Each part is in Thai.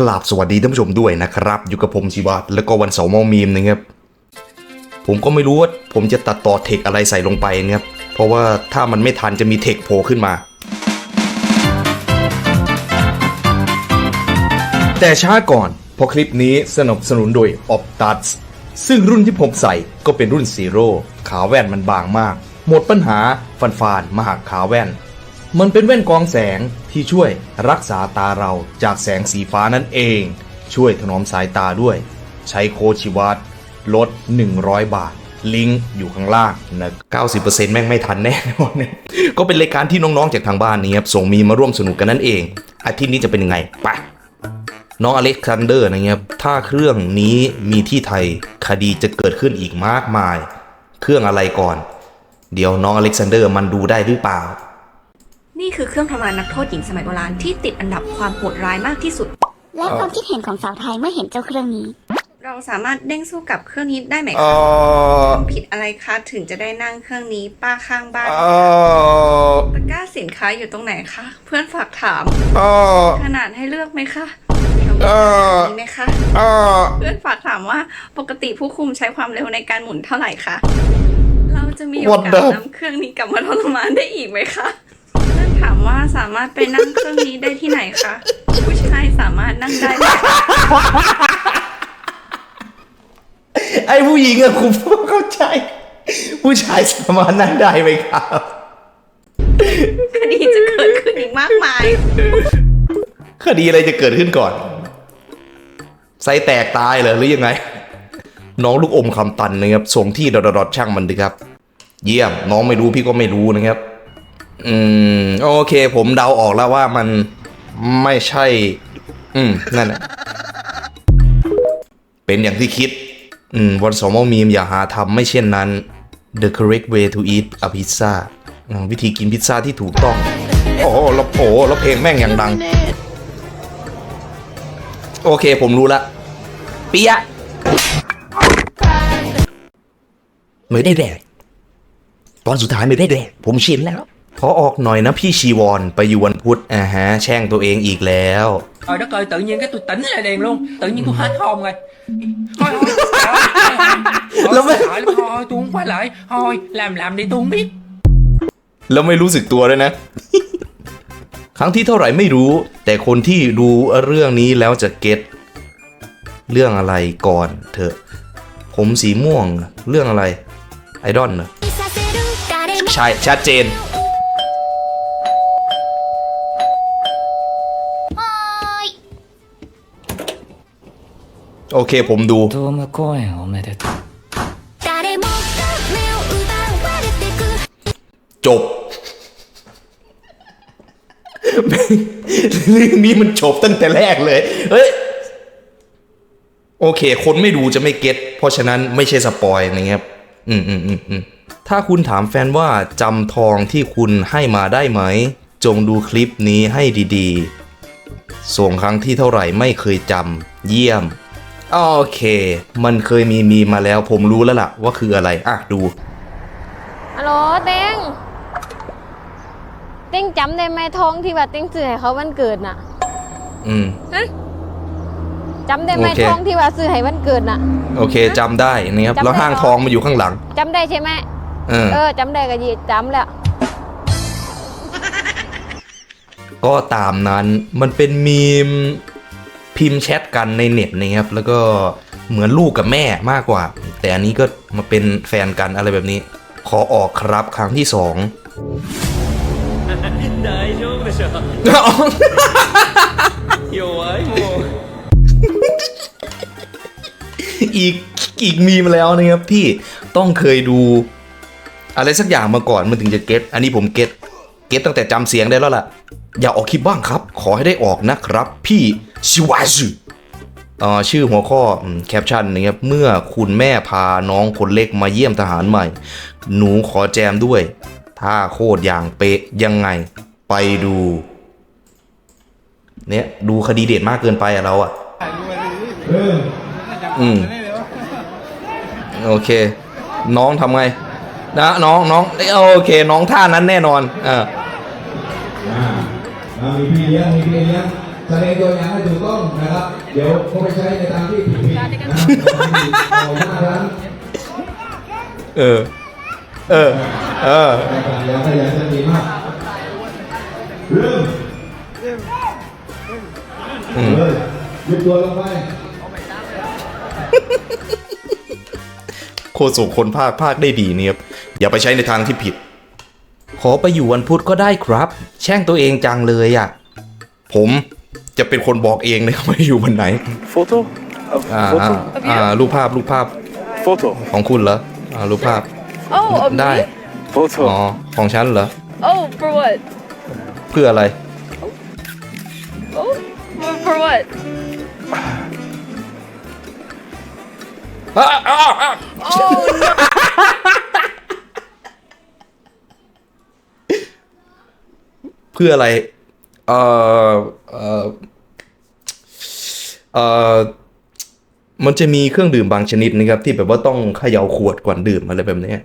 กราบสวัสดีท่านผู้ชมด้วยนะครับ อยู่กับผมชีวัตแล้วก็วันเสาร์มอมีมนะครับ ผมก็ไม่รู้ว่าผมจะตัดต่อเทคอะไรใส่ลงไปนะครับ เพราะว่าถ้ามันไม่ทันจะมีเทคโผล่ขึ้นมา แต่ช้าก่อนเพราะคลิปนี้สนับสนุนโดย Optus ซึ่งรุ่นที่ผมใส่ก็เป็นรุ่นซีโร่ขาแว่นมันบางมาก หมดปัญหาฟันฟานมาหักขาแว่น มันเป็นแว่นกองแสงที่ช่วยรักษาตาเราจากแสงสีฟ้านั่นเอง ช่วยถนอมสายตาด้วย ใช้โคชิวัตลด 100 บาท ลิงก์อยู่ข้างล่างนะ90%แม่งไม่ทันแน่นอนเนี่ยก็เป็นรายการที่น้องๆจากทางบ้านนี้ครับส่งมีมาร่วมสนุกกันนั่นเอง อาทิตย์นี้จะเป็นยังไงไปน้องอเล็กซานเดอร์นะครับถ้าเครื่องนี้มีที่ไทยคดีจะเกิดขึ้นอีกมากมาย เครื่องอะไรก่อน เดี๋ยวน้องอเล็กซานเดอร์มันดูได้หรือเปล่า นี่คือเครื่องทำลายนักโทษหญิงสมัยโบราณที่ติดอันดับความโหดร้ายมากที่สุด และความคิดเห็นของสาวไทยเมื่อเห็นเจ้าเครื่องนี้ เราสามารถเด้งสู้กับเครื่องนี้ได้ไหมเอคะอผิดอะไรคะถึงจะได้นั่งเครื่องนี้ป้าข้างบ้านเออตะกร้าสินค้าอยู่ตรงไหนคะ เพื่อนฝากถามเออขนาดให้เลือกไหมคะเออมีไหมคะเออเพื่อนฝากถามว่าปกติผู้คุมใช้ความเร็วในการหมุนเท่าไหร่คะ เราจะมีโอกา What ส the- นำเครื่องนี้กลับมาทรมานได้อีกไหมคะเพื่อนถาม ว่าสามารถไปนั่งเครื่องนี้ได้ที่ไหนคะ ผู้ชายสามารถนั่งได้ไหมคะไอ้ผู้หญิงอะคุณเข้าใจ ผู้ชายสามารถนั่งได้ไหมครับคดีจะเกิดขึ้นอีกมากมาย คดีอะไรจะเกิดขึ้นก่อนไส้แตกตายเหรอหรือยังไง น้องลูกอมคำตันนะครับส่งที่ดอดดช่างมันดีครับ เยี่ยมน้องไม่รู้พี่ก็ไม่รู้นะครับ อืม โอเค ผมเดาออกแล้วว่ามันไม่ใช่ อืม นั่นแหละเป็นอย่างที่คิด อืม วันสองมมีมอย่าหาทำไม่เช่นนั้น the correct way to eat a pizza อืมวิธีกินพิซซ่าที่ถูกต้อง โอ้โหแล้วโอ้โหแล้วเพลงแม่งอย่างดัง โอเค ผมรู้ละเปียะไม่ได้แดกตอนสุดท้ายไม่ได้แดกผมชินแล้ว ขอออกหน่อยนะพี่ชีวอนไปอยู่วันพุธอ่าฮะแช่งตัวเองอีกแล้ว Trời đất ơi, tự nhiên cái tôi tỉnh lại liền luôn Tự nhiên tôi hết hồn rồi Thôi thôi, thôi, thôi, Lắm thôi, ấy. thôi, thôi, thôi, tôi không phải lại Thôi, làm làm đi tôi không biết แล้วไม่รู้สึกตัวด้วยนะ ครั้งที่เท่าไหร่ไม่รู้ แต่คนที่ดูเรื่องนี้แล้วจะเก็ตเรื่องอะไรก่อนเถอะ ผมสีม่วงเรื่องอะไร ไอดอลเหรอใช่ชัดเจน โอเคผมดู ドーム公演おめでとう誰もが目を奪われてく จบ เรื่องนี้มันจบตั้งแต่แรกเลย เฮ้ย โอเค คนไม่ดูจะไม่เก็ตเพราะฉะนั้นไม่ใช่สปอยนะครับ อืมอืมอืมอืมถ้าคุณถามแฟนว่าจำทองที่คุณให้มาได้ไหม จงดูคลิปนี้ให้ดีๆ ส่งครั้งที่เท่าไหร่ไม่เคยจำ เยี่ยม โอเค มันเคยมีมีมาแล้ว ผมรู้แล้วล่ะ ว่าคืออะไร อะ ดู ฮัลโหลเต็งเต็งจำได้ไหมทองที่ว่าเต็งซื้อให้เขาวันเกิดน่ะอืมจำได้ไหมโอเคทองที่ว่าซื้อให้วันเกิดน่ะ โอเคจำได้นะครับ จำได้ แล้วห้างเหรอทองมาอยู่ข้างหลัง จำได้ใช่ไหมเออ เออจำได้ก็ยีจำแล้ว ก็ตามนั้นมันเป็นมีม พิมพ์แชทกันในเน็ตนะครับแล้วก็เหมือนลูกกับแม่มากกว่า แต่อันนี้ก็มาเป็นแฟนกันอะไรแบบนี้ ขอออกครับครั้งที่สองอีกอีกมีมาแล้วนะครับพี่ต้องเคยดู อะไรสักอย่างมาก่อนมันถึงจะเก็ตอันนี้ผมเก็ตเก็ตตั้งแต่จำเสียงได้แล้วล่ะ อย่าออกคลิปบ้างครับ ขอให้ได้ออกนะครับ พี่ ชิวาซึอ่าชื่อหัวข้อแคปชั่นนะครับเมื่อคุณแม่พาน้องคนเล็กมาเยี่ยมทหารใหม่ หนูขอแจมด้วย ถ้าโคตรอย่างเป๊ะยังไง ไปดู เนี่ยดูคดีเด็ดมากเกินไปอะเราอะอืมโอเค น้องทำไง นะน้องน้องเอ้ยโอเค น้องท่านั้นแน่นอน เอออ่ามีพี่เลี้ยงมีพี่เลี้ยง แสดงตัวอย่างให้ถูกต้องนะครับ เดี๋ยวเขาไปใช้ในทางที่ผิดๆนะครับเอาหน้าร้านเออ เออ เออ ในการเรียนขยันจะดีมากเริ่มอืม เลยหยุดตัวลงไปโคศกคนภาคภาคได้ดีเนี่ยครับ อย่าไปใช้ในทางที่ผิด ขอไปอยู่วันพุธก็ได้ครับ แช่งตัวเองจังเลยอะ ผม จะเป็นคนบอกเองเลยว่าอยู่วันไหน Photo? A อ่า photo? อ่ารูปภาพรูปภาพ Photo. ของคุณเหรออ่ารูปภาพ Oh of ได้ me อ๋อ Photo. ของฉันเหรอ Oh for what เพื่ออะไร Oh for, for what อะอะอะ Oh no เพื่ออะไร เอ่อเอ่อเอ่อ มันจะมีเครื่องดื่มบางชนิดนะครับ ที่แบบว่าต้องเขย่าขวดก่อนดื่มอะไรแบบเนี้ย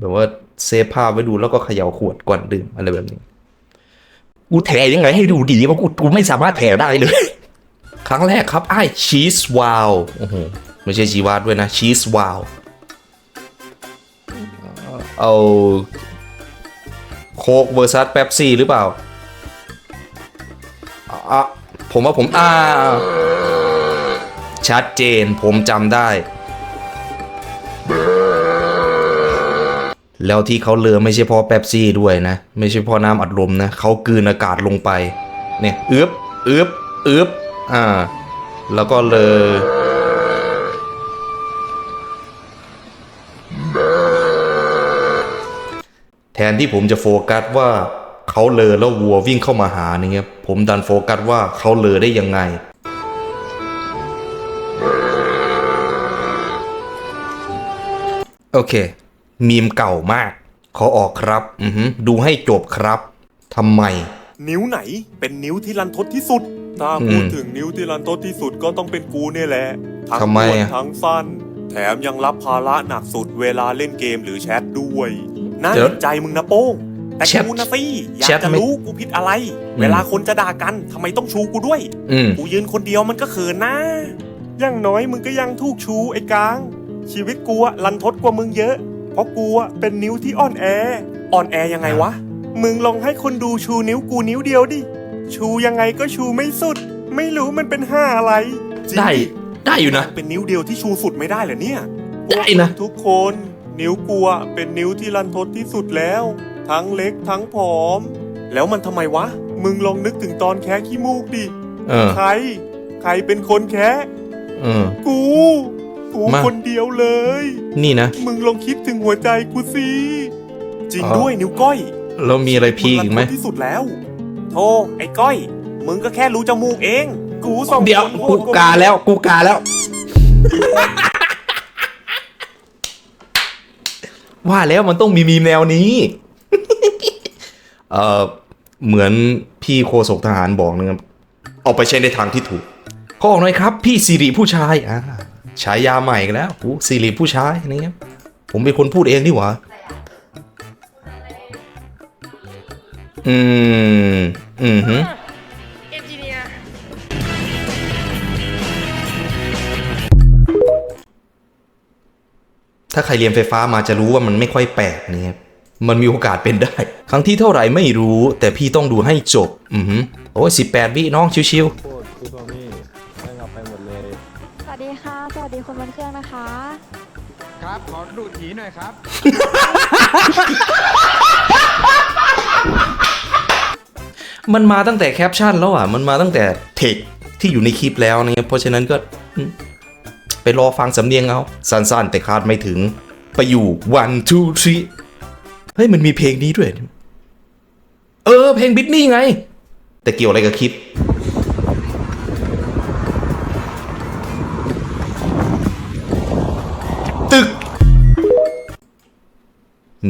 แบบว่าเซฟภาพไว้ดูแล้วก็เขย่าขวดก่อนดื่มอะไรแบบนี้ กูแถยังไงให้ดูดีว่ากูกูไม่สามารถแถได้เลย ครั้งแรกครับไอ้ชีสวาวโอ้โหไม่ใช่ชีวาดด้วยนะชีสวาวเอาโคกเวอร์ซัสเป๊ปซี่หรือเปล่าอะผมว่าผมอ่า ชัดเจนผมจำได้ แล้วที่เขาเลือไม่ใช่เพราะแป๊บซี่ด้วยนะ ไม่ใช่เพราะน้ำอัดลมนะเขากลืนอากาศลงไป เนี่ยอึบอึบอึบอ่า แล้วก็เลยแทนที่ผมจะโฟกัสว่าเขาเลอแล้ววัววิ่งเข้ามาหานี่ครับผมดันโฟกัสว่าเขาเลอได้ยังไง โอเค มีมเก่ามาก ขอออกครับ อือหือดูให้จบครับทำไม นิ้วไหน เป็นนิ้วที่รันทดที่สุด ถ้าอืมพูดถึงนิ้วที่รันทดที่สุดก็ต้องเป็นกูเนี่ยแหละ ทั้งทำไมอ้วนอะ ทั้งสั้นแถมยังรับภาระหนักสุดเวลาเล่นเกมหรือแชทด้วยน่าเห็นใจมึงนะโป้ง แต่แชทกูนะสิอยาแชกทจะไม่รู้กูผิดอะไร อืม เวลาคนจะด่ากันทำไมต้องชูกูด้วย อืม กูยืนคนเดียวมันก็เขินนะอย่างน้อยมึงก็ยังถูกชูไอ้กลาง ชีวิตกูอะรันทดกว่ามึงเยอะ เพราะกูอะเป็นนิ้วที่อ่อนแอ อ่อนแอยังไงวะ มึงลองให้คนดูชูนิ้วกูนิ้วเดียวดิ ชูยังไงก็ชูไม่สุด ไม่รู้มันเป็นห้าอะไรจริงได้ได้อยู่นะ เป็นนิ้วเดียวที่ชูสุดไม่ได้เหรอเนี่ยได้นะ ทุกคนนิ้วกูอะเป็นนิ้วที่รันทดที่สุดแล้ว ทั้งเล็กทั้งผอม แล้วมันทำไมวะ มึงลองนึกถึงตอนแคะขี้มูกดิเออ ใคร ใครเป็นคนแคะเออ กู กูมา คนเดียวเลย นี่นะ มึงลองคิดถึงหัวใจกูสิจริงอ๋อ ด้วยนิ้วก้อยแล้วมีอะไรพีคอีกไหม งรันทดที่สุดแล้วโธ่ไอ้ก้อย มึงก็แค่รู้จมูกเอง กูสองเดี๋ยว คนโหกูดกาแล้ว กูกาแล้ว ว่าแล้วมันต้องมีมีมแนวนี้ เออเหมือนพี่โคศกทหารบอกนะครับเอาไปใช้ในทางที่ถูกขอออกหน่อยครับ พี่สิริผู้ชายอ่า ฉายาใหม่อีกแล้วโอ้สิริผู้ชายนี่ครับผมเป็นคนพูดเองนี่หว่าอืม อืมฮึถ้าใครเรียนไฟฟ้ามาจะรู้ว่ามันไม่ค่อยแปลกนี่ครับมันมีโอกาสเป็นได้ ครั้งที่เท่าไหร่ไม่รู้ แต่พี่ต้องดูให้จบ อือฮึโอ้ยสิบแปดวิน้องชิวสวัสดีค่ะสวัส ดีคนบนเครื่องนะคะ ครับ ขอดูดหีหน่อยครับๆมันมาตั้งแต่แคปชั่นแล้วอะ มันมาตั้งแต่เทคที่อยู่ในคลิปแล้วนะครับเพราะฉะนั้นก็อืมไปรอฟังสำเนียงเอาสั้นๆ แต่คาดไม่ถึง ไปอยู่ one two three เฮ้ย มันมีเพลงนี้ด้วย เออ เพลงบิทนี่ไง แต่เกี่ยวอะไรกับคลิป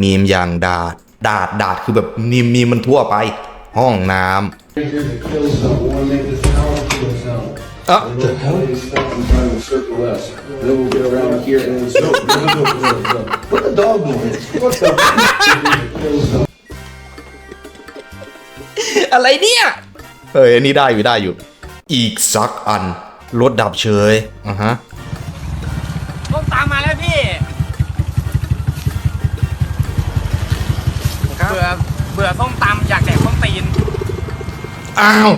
มีมอย่างดาด ดาดดาดคือแบบมีมมีมมันทั่วไป ห้องน้ำอะอะไรเนี่ยเอออันนี้ได้อยู่ได้อยู่ อีกสักอัน รถดับเฉยอะฮะ ต้มตามมาแล้วพี่ เบื่อ เบื่อส้มตำอยากแดกส้มตีน อ้าว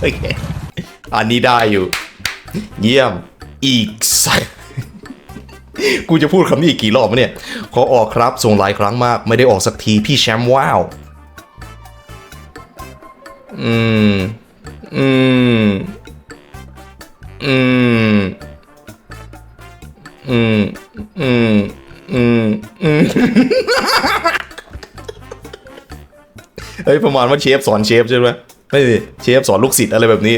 โอเค อันนี้ได้อยู่ เยี่ยม อีกสักกูจะพูดคำนี้อีกกี่รอบวะเนี่ย ขอออกครับ ส่งหลายครั้งมาก ไม่ได้ออกสักทีพี่แชมป์ว้าว อืม อืม อืม อืม อืม อืม อืม เฮ้ยประมาณว่าเชฟสอนเชฟใช่ไหมไม่เชฟสอนลูกศิษย์อะไรแบบนี้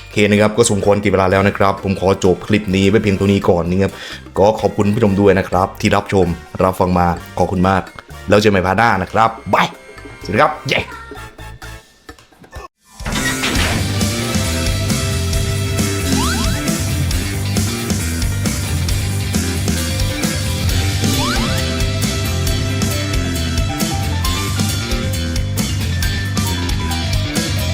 โอเคนะครับก็สมควรกี่เวลาแล้วนะครับ ผมขอจบคลิปนี้ไปเพียงตัวนี้ก่อนนะครับก็ขอบคุณผู้ชมด้วยนะครับ ที่รับชมรับฟังมาขอบคุณมาก แล้วเจอกันใหม่พาร์ทหน้านะครับบายสวัสดีครับเย้